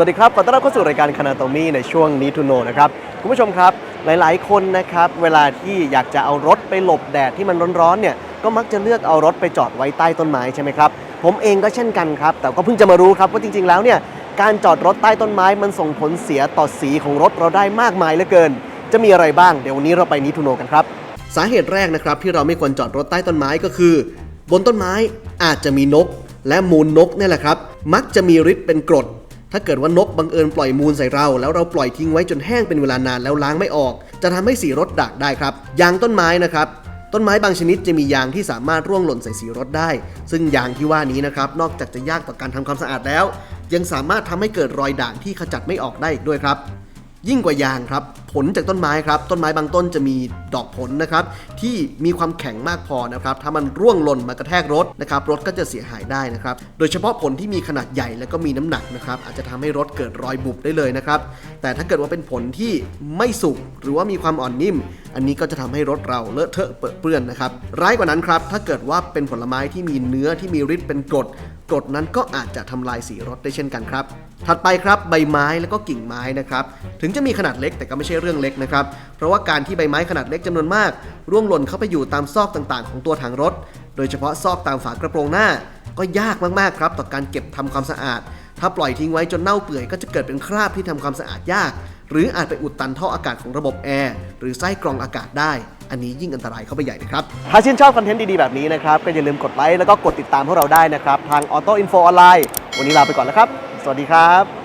สวัสดีครับขอต้อนรับเข้าสู่รายการคณาโตมี่ในช่วงนี้ทูโนนะครับคุณผู้ชมครับหลาย ๆ คนนะครับเวลาที่อยากจะเอารถไปหลบแดดที่มันร้อนๆเนี่ยก็มักจะเลือกเอารถไปจอดไว้ใต้ต้นไม้ใช่ไหมครับผมเองก็เช่นกันครับ แต่ก็เพิ่งจะมารู้ครับว่าจริง ๆ แล้วเนี่ยการจอดรถใต้ต้นไม้มันส่งผลเสียต่อสีของรถเราได้มากมายเหลือเกิน จะมีอะไรบ้างเดี๋ยววันนี้เราไปนิทูโนกันครับ สาเหตุแรกนะครับที่เราไม่ควรจอดรถใต้ต้นไม้ก็คือ บนต้นไม้อาจจะมีนก และมูลนกนี่แหละครับ มักจะมีฤทธิ์เป็นกรด ถ้าเกิดว่านกบังเอิญปล่อยมูลใส่เรา แล้วเราปล่อยทิ้งไว้จนแห้งเป็นเวลานานแล้วล้างไม่ออก จะทำให้สีรถดักได้ครับ ยางต้นไม้นะครับ ต้นไม้บางชนิดจะมียางที่สามารถร่วงหล่นใส่สีรถได้ ซึ่งยางที่ว่านี้นะครับนอกจากจะยากต่อการทำความสะอาดแล้ว ยังสามารถทำให้เกิดรอยด่างที่ขจัดไม่ออกได้อีกด้วยครับ ยิ่งกว่ายางครับ ผลจากต้นไม้ครับ ต้นไม้บางต้นจะมีดอกผลนะครับ ที่มีความแข็งมากพอนะครับ ถ้ามันร่วงหล่นมากระแทกรถนะครับ รถก็จะเสียหายได้นะครับ โดยเฉพาะผลที่มีขนาดใหญ่และก็มีน้ำหนักนะครับ อาจจะทำให้รถเกิดรอยบุบได้เลยนะครับ แต่ถ้าเกิดว่าเป็นผลที่ไม่สุกหรือว่ามีความอ่อนนิ่ม อันนี้ก็จะทำให้รถเราเลอะเทอะเปื้อนเปื้อนนะครับ ร้ายกว่านั้นครับ ถ้าเกิดว่าเป็นผลไม้ที่มีเนื้อที่มีฤทธิ์เป็นกรด กรดนั้นก็อาจจะทำลายสีรถได้เช่นกันครับ ถัดไปครับใบไม้แล้วก็กิ่งไม้นะครับ ถึงจะมีขนาดเล็กแต่ก็ไม่ใช่เรื่องเล็กนะครับ เพราะว่าการที่ใบไม้ขนาดเล็กจำนวนมาก ร่วงหล่นเข้าไปอยู่ตามซอกต่างๆ ของตัวถังรถ โดยเฉพาะซอกตามฝากระโปรงหน้า ก็ยากมากๆครับต่อการเก็บทำความสะอาด ถ้าปล่อยทิ้งไว้จนเน่าเปื่อยก็จะเกิดเป็นคราบที่ทำความสะอาดยาก หรืออาจไปอุดตันท่ออากาศของระบบแอร์หรือไส้กรองอากาศได้ อันนี้ยิ่งอันตรายเข้าไปใหญ่นะครับ ถ้าชื่นชอบคอนเทนต์ดีๆแบบนี้นะครับ ก็อย่าลืมกดไลค์แล้วก็กดติดตามพวกเราได้นะครับ ทาง Auto Info ออนไลน์วันนี้ลาไปก่อนแล้วครับ สวัสดีครับ